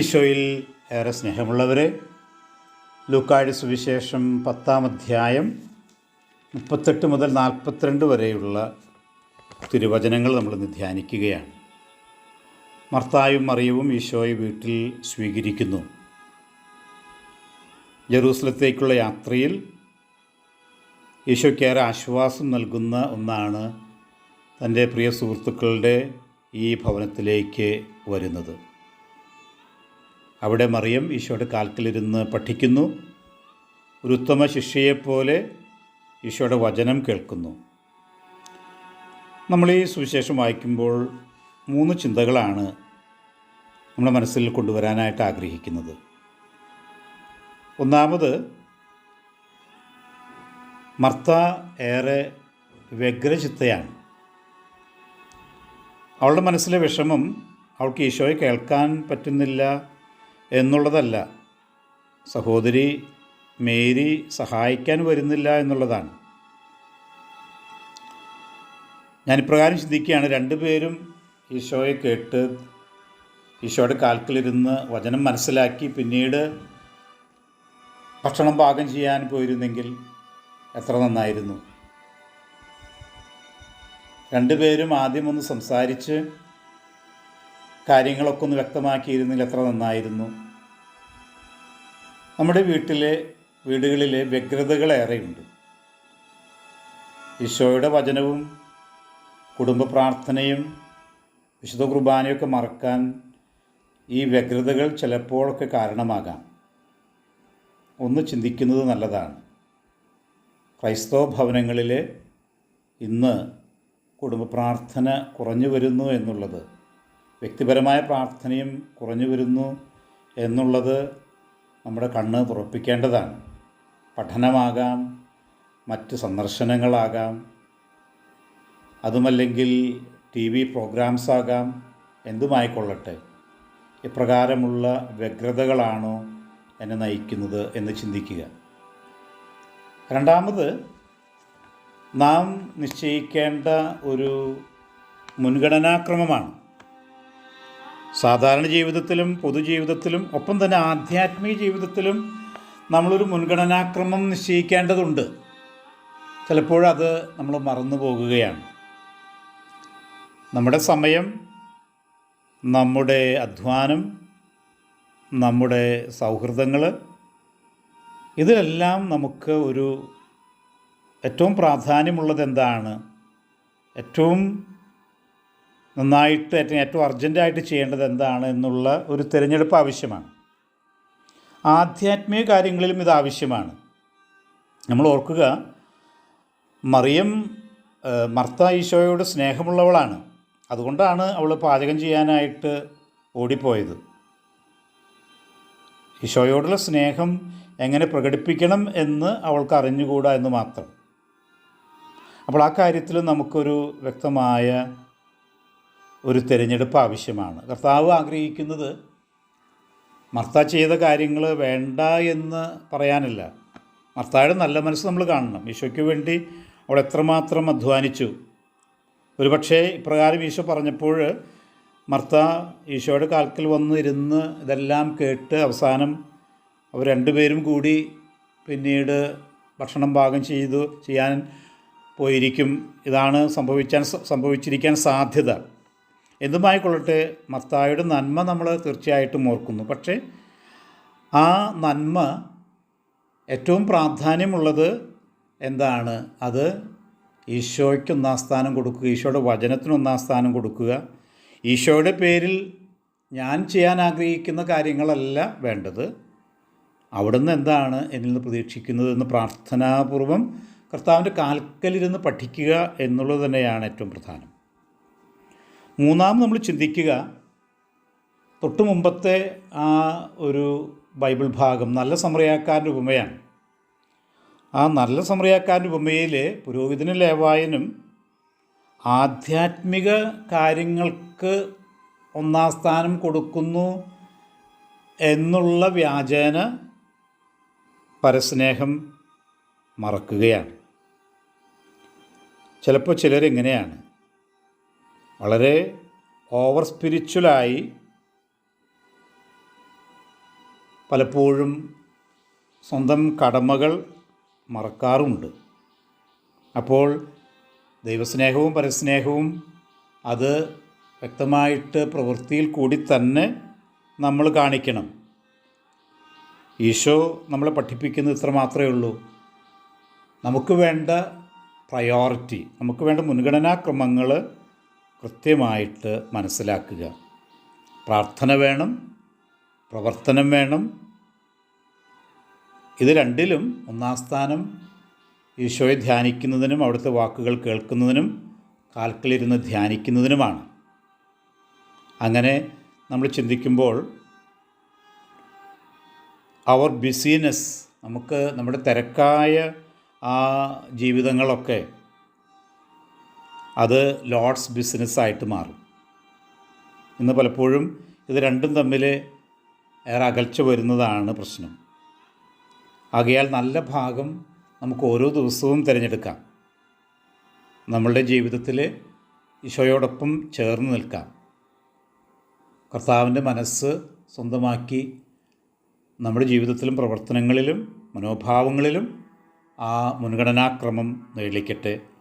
ഈശോയിൽ ഏറെ സ്നേഹമുള്ളവരെ ലൂക്കായുടെ സുവിശേഷം പത്താം അധ്യായം മുപ്പത്തെട്ട് മുതൽ നാൽപ്പത്തിരണ്ട് വരെയുള്ള തിരുവചനങ്ങൾ നമ്മളിന്ന് ധ്യാനിക്കുകയാണ്. മർത്തായും മറിയവും ഈശോയെ വീട്ടിൽ സ്വീകരിക്കുന്നു. ജെറൂസലത്തേക്കുള്ള യാത്രയിൽ ഈശോയ്ക്കേറെ ആശ്വാസം നൽകുന്ന ഒന്നാണ് തന്റെ പ്രിയ സുഹൃത്തുക്കളുടെ ഈ ഭവനത്തിലേക്ക് വരുന്നത്. അവിടെ മറിയം ഈശോയുടെ കാൽക്കലിരുന്ന് പഠിക്കുന്നു. ഒരു ഉത്തമ ശിഷ്യയെപ്പോലെ ഈശോയുടെ വചനം കേൾക്കുന്നു. നമ്മൾ ഈ സുവിശേഷം വായിക്കുമ്പോൾ മൂന്ന് ചിന്തകളാണ് നമ്മുടെ മനസ്സിൽ കൊണ്ടുവരാനായിട്ട് ആഗ്രഹിക്കുന്നത്. ഒന്നാമത് മർത്ത ഏറെ വ്യഗ്രചിത്തയാണ്. അവളുടെ മനസ്സിലെ വിഷമം അവൾക്ക് ഈശോയെ കേൾക്കാൻ പറ്റുന്നില്ല. എന്നുള്ളതല്ല. സഹോദരി മേരി സഹായിക്കാൻ വരുന്നില്ല എന്നുള്ളതാണ്. ഞാൻ ഇപ്രകാരം ചിന്തിക്കുകയാണ്. രണ്ടുപേരും ഈശോയെ കേട്ട് ഈശോയുടെ കാൽക്കലിരുന്ന് വചനം മനസ്സിലാക്കി പിന്നീട് ഭക്ഷണം പാകം ചെയ്യാൻ പോയിരുന്നെങ്കിൽ എത്ര നന്നായിരുന്നു. രണ്ടുപേരും ആദ്യം ഒന്ന് സംസാരിച്ച് കാര്യങ്ങളൊക്കെ ഒന്ന് വ്യക്തമാക്കിയിരുന്നെങ്കിൽ എത്ര നന്നായിരുന്നു. നമ്മുടെ വീട്ടിലെ വീടുകളിലെ വ്യഗ്രതകളേറെയുണ്ട് ഈശോയുടെ വചനവും കുടുംബ പ്രാർത്ഥനയും വിശുദ്ധ കുർബാനയൊക്കെ മറക്കാൻ ഈ വ്യഗ്രതകൾ ചിലപ്പോഴൊക്കെ കാരണമാകാം. ഒന്ന് ചിന്തിക്കുന്നത് നല്ലതാണ്. ക്രൈസ്തവ ഭവനങ്ങളിൽ ഇന്ന് കുടുംബ പ്രാർത്ഥന കുറഞ്ഞു വരുന്നു എന്നുള്ളത് വ്യക്തിപരമായ പ്രാർത്ഥനയും കുറഞ്ഞു വരുന്നു എന്നുള്ളത് നമ്മുടെ കണ്ണ് തുറപ്പിക്കേണ്ടതാണ് പഠനമാകാം മറ്റ് സന്ദർശനങ്ങളാകാം അതുമല്ലെങ്കിൽ ടി വി പ്രോഗ്രാംസ് ആകാം എന്തുമായിക്കൊള്ളട്ടെ. ഇപ്രകാരമുള്ള വ്യഗ്രതകളാണോ എന്നെ നയിക്കുന്നത് എന്ന് ചിന്തിക്കുക. രണ്ടാമത് നാം നിശ്ചയിക്കേണ്ട ഒരു മുൻഗണനാക്രമമാണ്. സാധാരണ ജീവിതത്തിലും പൊതുജീവിതത്തിലും ഒപ്പം തന്നെ ആധ്യാത്മിക ജീവിതത്തിലും നമ്മളൊരു മുൻഗണനാക്രമം നിശ്ചയിക്കേണ്ടതുണ്ട്. ചിലപ്പോഴത് നമ്മൾ മറന്നു പോകുകയാണ്. നമ്മുടെ സമയം നമ്മുടെ അധ്വാനം നമ്മുടെ സൗഹൃദങ്ങൾ ഇതിലെല്ലാം നമുക്ക് ഒരു ഏറ്റവും പ്രാധാന്യമുള്ളത് എന്താണ് ഏറ്റവും നന്നായിട്ട് ഏറ്റവും അർജന്റായിട്ട് ചെയ്യേണ്ടത് എന്താണ് എന്നുള്ള ഒരു തിരഞ്ഞെടുപ്പ് ആവശ്യമാണ്. ആധ്യാത്മിക കാര്യങ്ങളിലും ഇത് ആവശ്യമാണ്. നമ്മൾ ഓർക്കുക മറിയം മർത്ത ഈശോയോട് സ്നേഹമുള്ളവളാണ്. അതുകൊണ്ടാണ് അവൾ പാചകം ചെയ്യാനായിട്ട് ഓടിപ്പോയത്. ഈശോയോടുള്ള സ്നേഹം എങ്ങനെ പ്രകടിപ്പിക്കണം എന്ന് അവൾക്ക് അറിഞ്ഞുകൂടാ എന്ന് മാത്രം. അപ്പോൾ ആ കാര്യത്തിൽ നമുക്കൊരു വ്യക്തമായ ഒരു തിരഞ്ഞെടുപ്പ് ആവശ്യമാണ്. കർത്താവ് ആഗ്രഹിക്കുന്നത് മർത്ത ചെയ്ത കാര്യങ്ങൾ വേണ്ട എന്ന് പറയാനല്ല. മർത്തായുടെ നല്ല മനസ്സ് നമ്മൾ കാണണം. ഈശോയ്ക്ക് വേണ്ടി അവൾ എത്രമാത്രം അധ്വാനിച്ചു. ഒരുപക്ഷേ ഇപ്രകാരം ഈശോ പറഞ്ഞപ്പോൾ മർത്ത ഈശോയുടെ കാൽക്കൽ വന്ന് ഇരുന്ന് ഇതെല്ലാം കേട്ട് അവസാനം അവർ രണ്ടുപേരും കൂടി പിന്നീട് ഭക്ഷണം പാകം ചെയ്തു ചെയ്യാൻ പോയിരിക്കും. ഇതാണ് സംഭവിക്കാൻ സംഭവിച്ചിരിക്കാൻ സാധ്യത. എന്തുമായിക്കൊള്ളട്ടെ മത്തായുടെ നന്മ നമ്മൾ തീർച്ചയായിട്ടും ഓർക്കുന്നു. പക്ഷേ ആ നന്മ ഏറ്റവും പ്രാധാന്യമുള്ളത് എന്താണ്? അത് ഈശോയ്ക്ക് ഒന്നാം സ്ഥാനം കൊടുക്കുക ഈശോയുടെ വചനത്തിന് ഒന്നാം സ്ഥാനം കൊടുക്കുക. ഈശോയുടെ പേരിൽ ഞാൻ ചെയ്യാൻ ആഗ്രഹിക്കുന്ന കാര്യങ്ങളല്ല വേണ്ടത്. അവിടുന്ന് എന്താണ് എന്നിൽ നിന്ന് പ്രതീക്ഷിക്കുന്നത് എന്ന് പ്രാർത്ഥനാപൂർവം കർത്താവിന്റെ കാൽക്കലിരുന്ന് പഠിക്കുക എന്നുള്ളത് തന്നെയാണ് ഏറ്റവും പ്രധാനം. മൂന്നാം നമ്മൾ ചിന്തിക്കുക തൊട്ടു മുമ്പത്തെ ആ ഒരു ബൈബിൾ ഭാഗം നല്ല സമറിയാക്കാരന്റെ ഉപമയാണ്. ആ നല്ല സമറിയാക്കാരന്റെ ഉപമയിൽ പുരോഹിതനും ലേവായനും ആധ്യാത്മിക കാര്യങ്ങൾക്ക് ഒന്നാം സ്ഥാനം കൊടുക്കുന്നു എന്നുള്ള വ്യാജേന പരസ്നേഹം മറക്കുകയാണ്. ചിലപ്പോൾ ചിലരെങ്ങനെയാണ്? വളരെ ഓവർ സ്പിരിച്വലായി പലപ്പോഴും സ്വന്തം കടമകൾ മറക്കാറുമുണ്ട്. അപ്പോൾ ദൈവസ്നേഹവും പരസ്നേഹവും അത് വ്യക്തമായിട്ട് പ്രവൃത്തിയിൽ കൂടി തന്നെ നമ്മൾ കാണിക്കണം. ഈശോ നമ്മളെ പഠിപ്പിക്കുന്നത് ഇത്ര മാത്രമേ ഉള്ളൂ. നമുക്ക് വേണ്ട പ്രയോറിറ്റി നമുക്ക് വേണ്ട മുൻഗണനാക്രമങ്ങൾ കൃത്യമായിട്ട് മനസ്സിലാക്കുക. പ്രാർത്ഥന വേണം പ്രവർത്തനം വേണം. ഇത് രണ്ടിലും ഒന്നാം സ്ഥാനം ഈശോയെ ധ്യാനിക്കുന്നതിനും അവിടുത്തെ വാക്കുകൾ കേൾക്കുന്നതിനും കാൽക്കളിരുന്ന് ധ്യാനിക്കുന്നതിനുമാണ്. അങ്ങനെ നമ്മൾ ചിന്തിക്കുമ്പോൾ അവർ ബിസിനസ് നമുക്ക് നമ്മുടെ തിരക്കായ ആ ജീവിതങ്ങളൊക്കെ അത് ലോഡ്സ് ബിസിനസ്സായിട്ട് മാറും. ഇന്ന് പലപ്പോഴും ഇത് രണ്ടും തമ്മിൽ ഏറെ അകൽച്ച വരുന്നതാണ് പ്രശ്നം. ആകയാൽ നല്ല ഭാഗം നമുക്ക് ഓരോ ദിവസവും തിരഞ്ഞെടുക്കാം. നമ്മളുടെ ജീവിതത്തിൽ ഈശോയോടൊപ്പം ചേർന്ന് നിൽക്കാം. കർത്താവിന്റെ മനസ്സ് സ്വന്തമാക്കി നമ്മുടെ ജീവിതത്തിലും പ്രവർത്തനങ്ങളിലും മനോഭാവങ്ങളിലും ആ മുൻഗണനാക്രമം നേടിക്കട്ടെ.